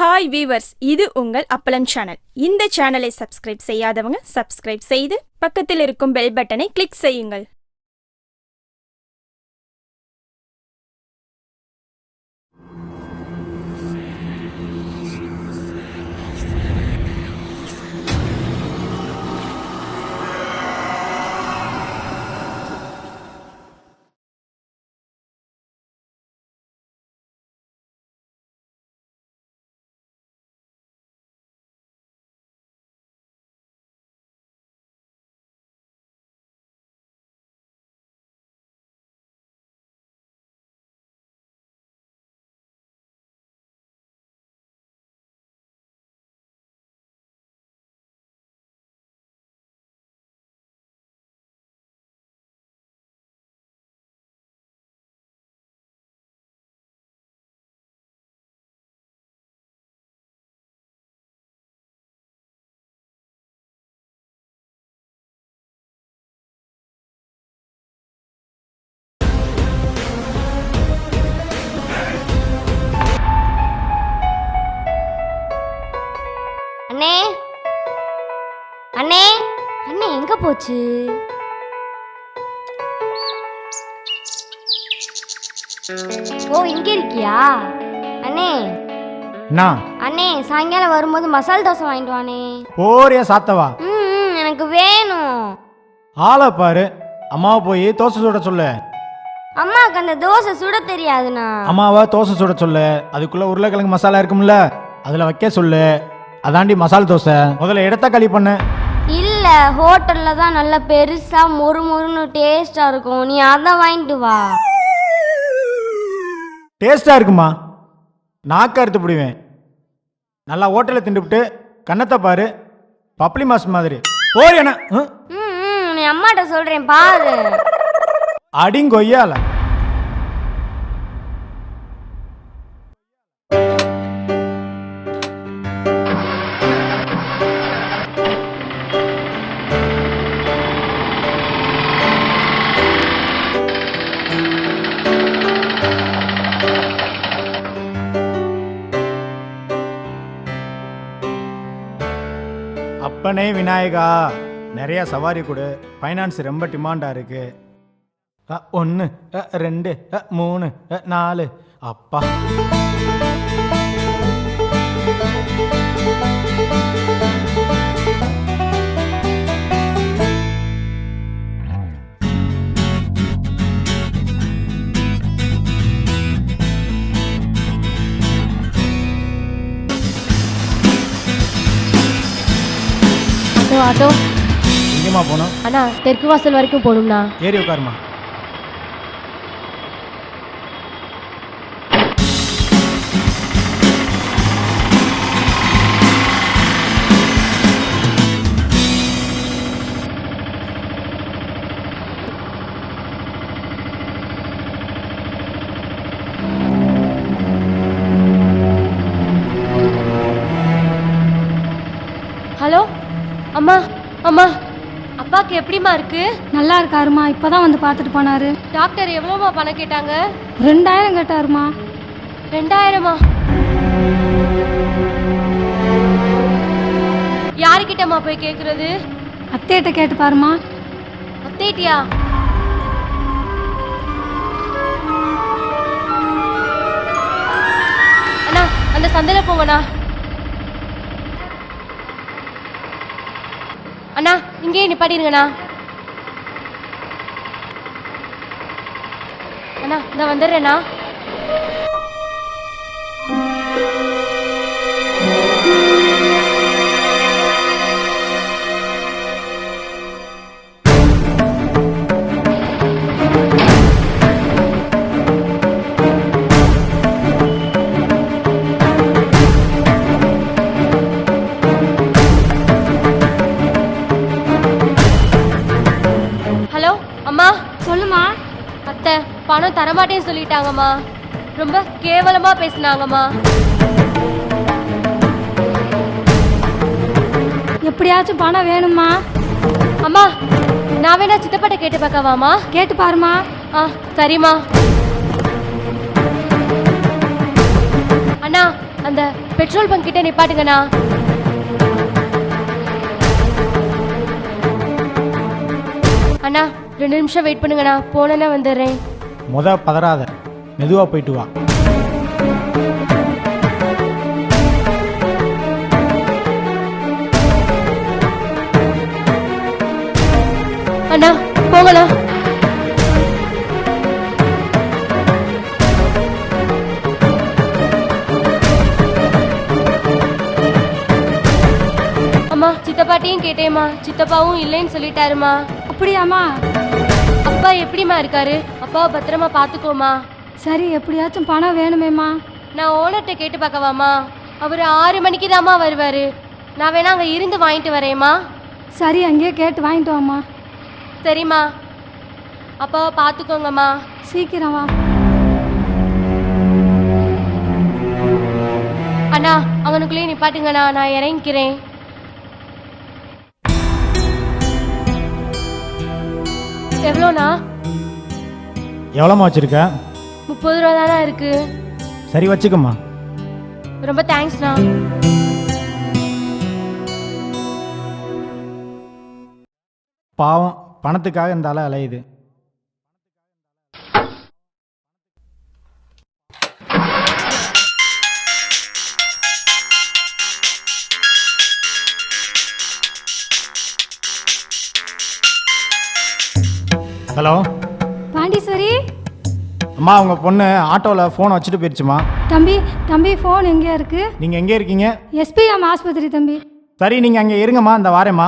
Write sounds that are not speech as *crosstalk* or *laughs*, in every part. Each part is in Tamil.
ஹாய் வீவர்ஸ் இது உங்கள் அப்பளம் சேனல் இந்த சேனலை சப்ஸ்கிரைப் செய்யாதவங்க சப்ஸ்கிரைப் செய்து பக்கத்தில் இருக்கும் பெல் பட்டனை கிளிக் செய்யுங்கள். போச்சு. ஓ இங்க இருக்கியா? அண்ணே. என்ன அண்ணே சாயங்காலம் வரும்போது மசால் தோசை வாங்கிட்டு வானே போறியா சாத்தவா? ம் எனக்கு வேணும். ஆளை பாரு. அம்மாவை போய் தோசை சுட சொல்லு. அம்மாவுக்கு அந்த தோசை சுட தெரியாதுண்ணா. அம்மாவை தோசை சுட சொல்லு. அதுக்குள்ள உருளைக்கிழங்கு மசாலா இருக்கும்ல அதுல வைக்க சொல்லு. அதாண்டி மசால் தோசை. முதல்ல இடத்த களி பண்ணு. இல்ல ஹோட்டல்ல தான் நல்லா பெருசா மொறு மொறுன்னு டேஸ்டா இருக்கும். நீ அதை வாங்கிட்டு வா. டேஸ்டா இருக்குமா? நாக்க அறுத்து பிடிவேன் நல்லா ஹோட்டலில் திண்டுபிட்டு கண்ணத்தை பாரு பப்ளி மாஸ் மாதிரி. போறியா என்ன? ம்? ம் நீ அம்மாட்ட சொல்றேன் பாரு. அடிங்கொய்யால. விநாயகா நிறையா சவாரி கொடு. ஃபைனான்ஸ் ரொம்ப டிமாண்டாக இருக்கு. ஒன்று ரெண்டு மூணு நாலு. அப்பா. ஆட்டோ. எங்கேம்மா போனோம் அண்ணா தெற்கு வாசல் வரைக்கும் போகணும்ண்ணா. ஏறி உட்காருமா எப்படிம்மா இருக்கு? நல்லா இருக்காருமா. இப்பதான் வந்து பார்த்துட்டு போனாரு. டாக்டர் எவ்வளோமா பணம் கேட்டாங்க? ரெண்டாயிரம் கேட்டாருமா. ரெண்டாயிரமா? யாருக்கிட்டம்மா போய் கேட்குறது அத்தையிட்ட கேட்டு பாருமா. அத்தேட்டியா அண்ணா அந்த சந்தையில் போங்கண்ணா. அண்ணா இங்கேயே நிப்பாட்டிருங்கண்ணா அண்ணா நான் வந்துடுறேண்ணா. பணம் தரமாட்டேன்னு சொல்லிட்டாங்கம்மா. ரொம்ப கேவலமா பேசுனாங்கம்மா. எப்படியாச்சும் பணம் வேணுமா அம்மா நான் வேணா சித்தப்பாட்ட கேட்டு பார்க்கவாமா கேட்டு பாருமா ஆ சரிம்மா. அண்ணா அந்த பெட்ரோல் பங்க் கிட்ட நிப்பாட்டுங்கண்ணா. அண்ணா ரெண்டு நிமிஷம் வெயிட் பண்ணுங்கண்ணா. போனேன்னா வந்துடுறேன். முத பதறாத. மெதுவாக போயிட்டு வா. அண்ணா போங்கண்ணா. அம்மா சித்தப்பாட்டையும் கேட்டேம்மா. சித்தப்பாவும் இல்லைன்னு சொல்லிட்டாருமா அப்படியாம்மா. அப்பா எப்படிம்மா இருக்காரு? அப்பாவை பத்திரமா பார்த்துக்கோமா. சரி எப்படியாச்சும் பணம் வேணுமேம்மா. நான் ஓனர்கிட்ட கேட்டு பார்க்கவாம்மா. அவர் ஆறு மணிக்கு தாம்மா வருவார். நான் வேணா அங்கே இருந்து வாங்கிட்டு வரேம்மா. சரி அங்கேயே கேட்டு வாங்கிட்டு வாம்மா. சரிம்மா. அப்பாவை பார்த்துக்கோங்கம்மா. சீக்கிரம் வா. அண்ணா அவனுக்குள்ளேயே நிப்பாட்டுங்கண்ணா. நான் இறங்கிக்கிறேன். எவ்வளோண்ணா? எவ்வளோமா வச்சுருக்க? முப்பது ரூபா தானே இருக்கு. சரி வச்சுக்கம்மா. ரொம்ப தேங்க்ஸ்ண்ணா பாவம் பணத்துக்காக இந்த அலை அலையுது. ஹலோ? அம்மா உங்க பொண்ணு ஆட்டோவில் ஃபோனை வச்சுட்டு போயிடுச்சுமா தம்பி தம்பி ஃபோன் எங்கே இருக்கு? நீங்கள் எங்கே இருக்கீங்க? எஸ்பிஎம் ஆஸ்பத்திரி தம்பி. சரி நீங்கள் அங்கே இருங்கம்மா இந்த வாரேம்மா.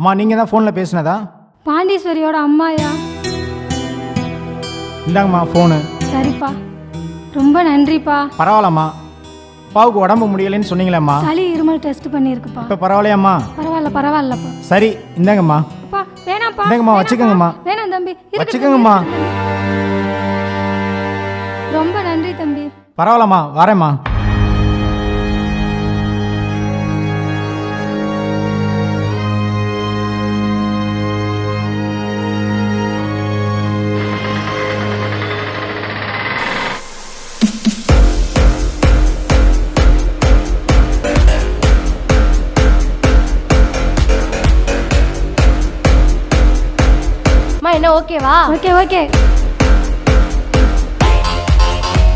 அம்மா நீங்கள் தான் ஃபோனில் பேசினதா? பாண்டீஸ்வரியோட அம்மாயா? இந்தாங்கம்மா ஃபோனு சரிப்பா. ரொம்ப நன்றிப்பா. பரவாயில்லம்மா. அப்பாவுக்கு உடம்பு முடியலைன்னு சொன்னீங்களேம்மா. சளி இருமல் டெஸ்ட் பண்ணியிருக்குப்பா. இப்போ பரவாயில்லையாம்மா? பரவாயில்ல பரவாயில்லப்பா. சரி இந்தாங்கம்மா. அப்பா வேணாம்ப்பா. இந்தாங்கம்மா. வச்சுக்கோங்கம்மா. வேணாம் தம்பி. இருக்கட்டும், வச்சுக்கோங்கம்மா. ரொம்ப நன்றி தம்பி. பரவாயில்லம்மா வரேம்மா. ஓகேவா? Okay okay.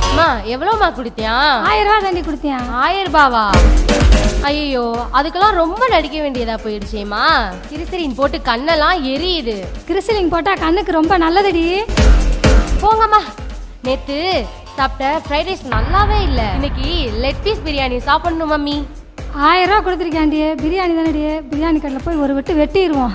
அம்மா எவ்வளோம்மா கொடுத்தியா? ஆயிரம் ரூபா தாண்டி கொடுத்தேன் ஆயிரம் ரூபாவா ஐயோ அதுக்கெல்லாம் ரொம்ப நடிக்க வேண்டியதா போயிடுச்சேம்மா. கிரிசரின் போட்டு கண்ணெல்லாம் எரியுது. கிறிஸ்லிங் போட்டா கண்ணுக்கு ரொம்ப நல்லதுடி. போங்கம்மா. நேத்து சாப்பிட்ட ஃப்ரைட் ரைஸ் நல்லாவே இல்லை. இன்னைக்கு லெக் பீஸ் பிரியாணி சாப்பிடணும் மம்மி. ஆயிரம் ரூபா கொடுத்துருக்காண்டி பிரியாணி தானடி. பிரியாணி கடையில் போய் ஒரு வெட்டு வெட்டிடுவோம்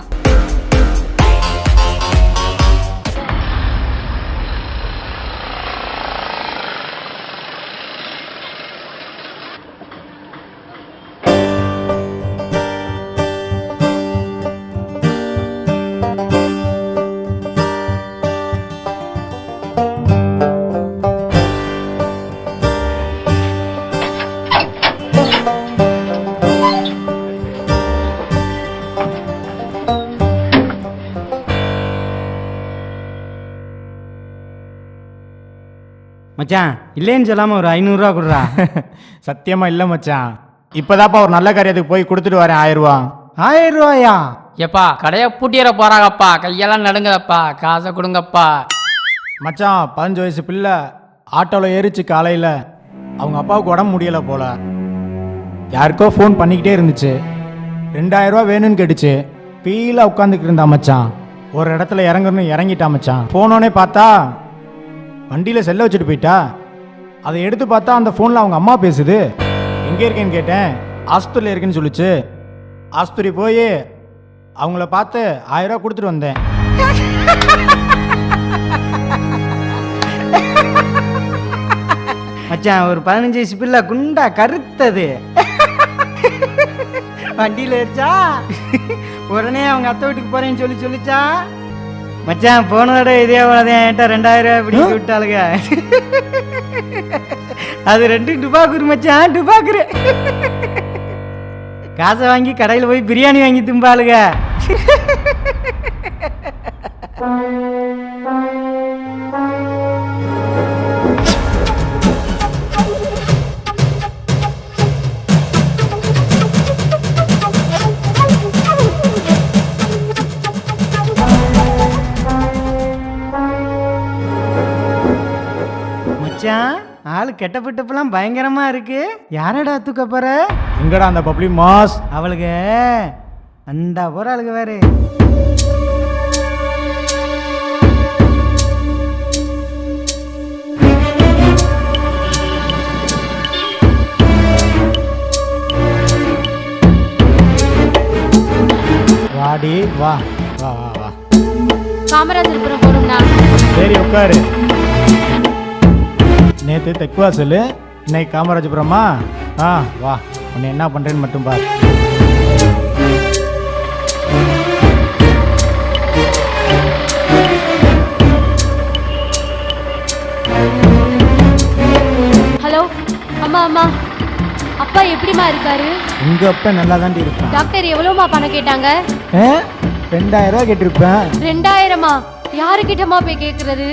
மச்சான். இல்லைன்னு சொல்லாம ஒரு ஐநூறுரூவா கொடுறா. *laughs* சத்தியமா இல்லை மச்சான். இப்போதாப்பா ஒரு நல்ல காரியத்துக்கு போய் கொடுத்துட்டு வரேன் ஆயிரம் ரூபா ஆயிரம் ரூபாயா எப்பா கடையை பூட்டிட போறாங்கப்பா. கையெல்லாம் நடுங்குதப்பா. காசை கொடுங்கப்பா. மச்சான் பதினஞ்சு வயசு பிள்ளை ஆட்டோவில் ஏறிச்சு காலையில். அவங்க அப்பாவுக்கு உடம்பு முடியலை போல. யாருக்கோ ஃபோன் பண்ணிக்கிட்டே இருந்துச்சு. ரெண்டாயிரம் ரூபா வேணும்னு கேட்டுச்சு. பீல உட்காந்துக்கிட்டு இருந்தா மச்சான். ஒரு இடத்துல இறங்கணும்னு இறங்கிட்டா மச்சான். போனோடனே பார்த்தா வண்டியில் செல்ல வச்சுட்டு போயிட்டா? அதை எடுத்து பார்த்தா அந்த ஃபோனில் அவங்க அம்மா பேசுது. எங்கே இருக்கேன்னு கேட்டேன். ஆஸ்பத்திரியில் இருக்கேன்னு சொல்லிச்சு. ஆஸ்பத்திரி போய் அவங்கள பார்த்து ஆயிரம் கொடுத்துட்டு வந்தேன். மச்சான் ஒரு பதினஞ்சு வயசு பிள்ளை குண்டா கருத்தது. வண்டியில் ஏறிச்சா? உடனே அவங்க அத்தை வீட்டுக்கு போகிறேன்னு சொல்லி சொல்லிச்சா? மச்சான் போன தடவை இதே போலதான் என்கிட்ட ரெண்டாயிரம் ரூபாய் பிடிச்சி விட்டாளுங்க. அது ரெண்டு டுபாக்குரு மச்சான் டுபாக்குரு காசை வாங்கி கடையில் போய் பிரியாணி வாங்கி திம்பாளுங்க. ஆளு கெட்டப்பட்டப்பெல்லாம் பயங்கரமா இருக்கு. யாரடா தூக்க போற? எங்கடா அந்த பப்ளிக் மாஸ்? அவளுக்கு அந்த போற ஆளுக்கு வேறு. வாடி வா வா வா வா. காமராஜர்புரம் போகணும்னா. சரி உட்காரு. நேற்று தெக்குவாசல் இன்னைக்கு காமராஜபுரமா? ஆ வா. உன்னை என்ன பண்ணுறேன்னு மட்டும் பார். ஹலோ அம்மா அம்மா. அப்பா எப்படிம்மா இருக்காரு? உங்க அப்ப நல்லா தாண்டி இருப்பான் டாக்டர் எவ்வளோமா பணம் கேட்டாங்க? ஏ ரெண்டாயிரம் ரூபா கேட்டிருப்பேன். ரெண்டாயிரமா? யாருக்கிட்டமா போய் கேட்கறது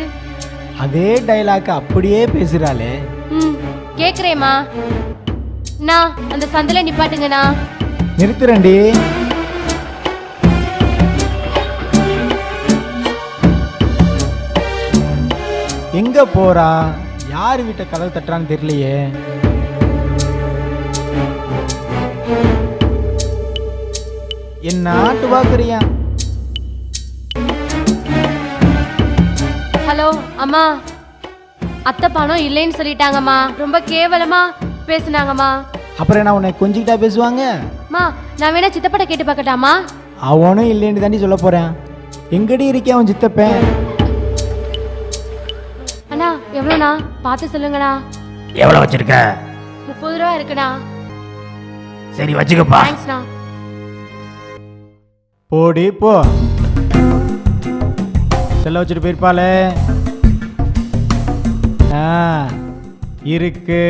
அதே டைலாக் அப்படியே பேசுறாளே. ம் நான் அந்த சந்தில நிப்பாட்டுங்கண்ணா. நிறுத்துறேன்டி. எங்க போறா? யார் வீட்டை கதவு தட்டுறான்னு தெரியலையே. என்ன ஆட்டு பாக்குறியா ஹலோ அம்மா. அத்தை பணம் இல்லைன்னு சொல்லிட்டாங்கம்மா. ரொம்ப கேவலமா பேசுனாங்கம்மா. அப்புறம் என்ன உன்னை கொஞ்சிக்கிட்டா பேசுவாங்க? அம்மா நான் வேணா சித்தப்பட கேட்டு பார்க்கட்டாமா? அவனும் இல்லைன்னு தாண்டி சொல்ல போறேன். எங்கடி இருக்கே அவன் சித்தப்பேன்? அண்ணா எவ்வளோண்ணா? பார்த்து சொல்லுங்கண்ணா. எவ்வளவு வச்சிருக்க? முப்பது ரூபா இருக்குண்ணா. சரி வச்சுக்கப்பா. தேங்க்ஸ்ண்ணா போடி போ. செல்ல வச்சுட்டு போயிருப்பாளே. ஆ இருக்கு.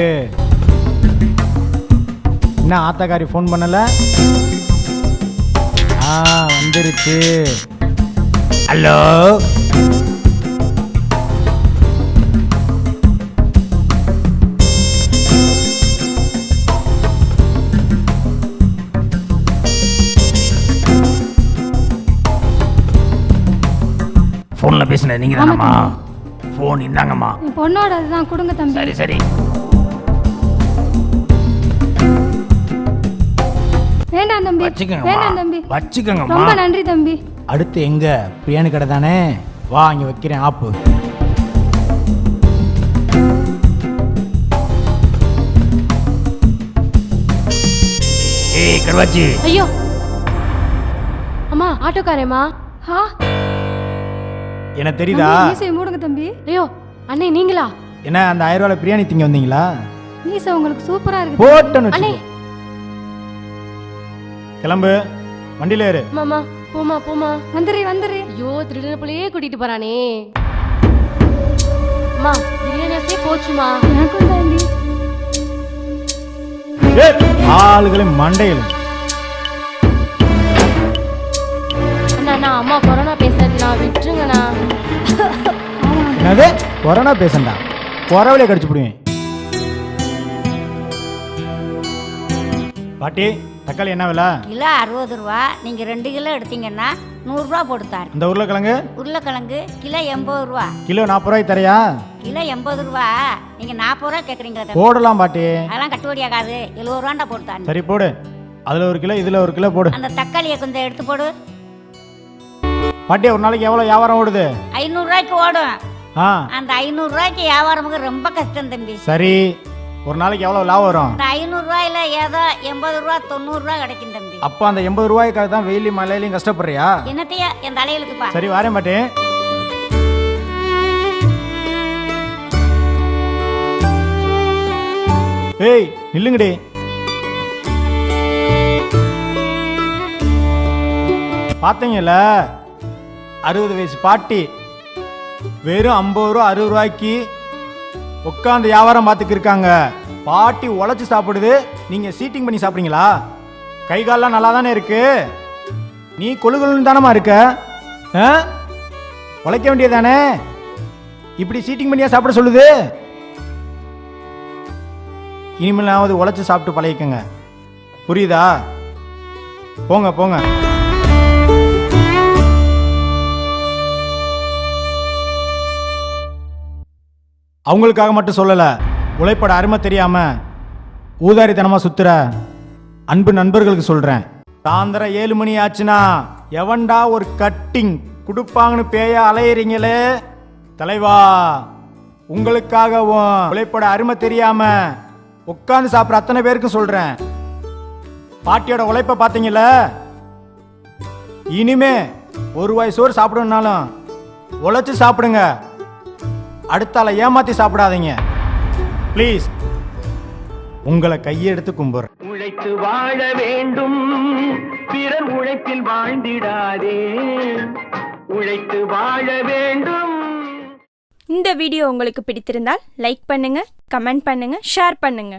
என்ன ஆத்தாக்காரி ஃபோன் பண்ணல? ஆ வந்துருச்சு. ஹலோ? ஃபோனில் பேசினது நீங்கள் தானம்மா? ஃபோன் இந்தாங்கம்மா. பொண்ணோட இதுதான் கொடுங்க தம்பி. சரி சரி. வேண்டாம் தம்பி. வேண்டாம் தம்பி. வச்சுக்கோங்கம்மா. ரொம்ப நன்றி தம்பி. அடுத்து எங்க? பிரியாணி கடை தானே? வா இங்க வைக்கிறேன். ஆப்பு. ஏய் கருவாச்சி. ஐயோ. அம்மா ஆட்டோக்காரேம்மா. ஆ எனக்கு தெரியுதா? மீசையை மூடுங்க தம்பி. ஐயோ அண்ணே நீங்களா? என்ன அந்த ஆயிரம் ரூபாய் பிரியாணி திங்க வந்தீங்களா? மீசை உங்களுக்கு சூப்பரா இருக்கு போட்டேன்னு அண்ணே. வச்சுக்கோ. கிளம்பு. வண்டியில ஏறு. மாமா போமா போமா வந்துரு வந்துரு. ஐயோ திருடன போலயே கூட்டிட்டு போறானே. அம்மா பிரியாணி ஆசையே போச்சுமா? எனக்கும் தாண்டி. ஏய், ஆளுகளை மண்டையில் அண்ணா நான் அம்மா கொரோனா பேசுறதுண்ணா விட்டுருங்கண்ணா. என்னது? கொரோனா பேசண்டா குறவிலே கடிச்சு விடுவேன் பாட்டி தக்காளி என்ன விலை? கிலோ அறுபது ரூபா. நீங்கள் ரெண்டு கிலோ எடுத்தீங்கன்னா நூறுரூவா போட்டுத்தாரு இந்த உருளைக்கிழங்கு? உருளைக்கிழங்கு கிலோ எண்பது ரூபா. கிலோ நாற்பது ரூபாய்க்கு தரையா? கிலோ எண்பது ரூபா. நீங்கள் நாற்பது ரூபா கேட்குறீங்களா போடலாம் பாட்டி. அதெல்லாம் கட்டுப்படி ஆகாது. எழுபது ரூபாண்டா போட்டுத்தாரு சரி போடு. அதுல ஒரு கிலோ இதுல ஒரு கிலோ போடு. அந்த தக்காளியை கொஞ்சம் எடுத்து போடு. பாட்டி ஒரு நாளைக்கு எவ்வளோ வியாபாரம் ஓடுது? ஐநூறுரூவாய்க்கு ஓடும். ஆ. அந்த ஐநூறுரூவாய்க்கு வியாபாரமுக்கு ரொம்ப கஷ்டம் தம்பி. சரி ஒரு நாளைக்கு எவ்வளோ லாபம் வரும்? அந்த ஐநூறுரூவாயில ஏதோ எண்பது ரூபா தொண்ணூறுரூவா கிடைக்கும் தம்பி. அப்போ அந்த எண்பது ரூபாய்க்காக தான் வெயிலையும் மழையிலையும் கஷ்டப்படுறியா? என்னத்தையா என் தலையிலுக்குப்பா சரி வரேன் பாட்டி ஏய் நில்லுங்கடி. பார்த்தீங்கல்ல? அறுபது வயசு பாட்டி. வெறும் ஐம்பது ரூபா அறுபது ரூபாய்க்கு உட்காந்து வியாபாரம் பார்த்துக்கு இருக்காங்க. பாட்டி உழைச்சி சாப்பிடுது. நீங்கள் சீட்டிங் பண்ணி சாப்பிட்றீங்களா? கை கால்லாம் நல்லா தானே இருக்கு? நீ கொழுகொழுன்னு தானம்மா இருக்க? ஆ? உழைக்க வேண்டியதானே இப்படி சீட்டிங் பண்ணியா சாப்பிட சொல்லுது? இனிமேலாவது உழைச்சி சாப்பிட்டு பழகிக்கங்க. புரியுதா? போங்க போங்க. அவங்களுக்காக மட்டும் சொல்லலை உழைப்பட அருமை தெரியாமல் ஊதாரித்தனமாக சுத்துற அன்பு நண்பர்களுக்கு சொல்கிறேன் சாயந்தரம் ஏழு மணி ஆச்சுன்னா எவன்டா ஒரு கட்டிங் கொடுப்பாங்கன்னு பேய அலையிறீங்களே? தலைவா உங்களுக்காகவும் உழைப்பட அருமை தெரியாம உட்காந்து சாப்பிட்ற அத்தனை பேருக்கும் சொல்றேன். பாட்டியோட உழைப்ப பார்த்தீங்கள இனிமே ஒரு வாய் சோறு சாப்பிடணும்னாலும் உழைச்சி சாப்பிடுங்க. அடுத்தால ஏமாத்தி சாப்பிடாதீங்க. ப்ளீஸ் உங்களை கையெடுத்து கும்புறேன் உழைத்து வாழ வேண்டும். பிறர் உழைப்பில் வாழ்ந்திடாதே. உழைத்து வாழ வேண்டும். இந்த வீடியோ உங்களுக்கு பிடித்திருந்தால் லைக் பண்ணுங்க கமெண்ட் பண்ணுங்க ஷேர் பண்ணுங்க.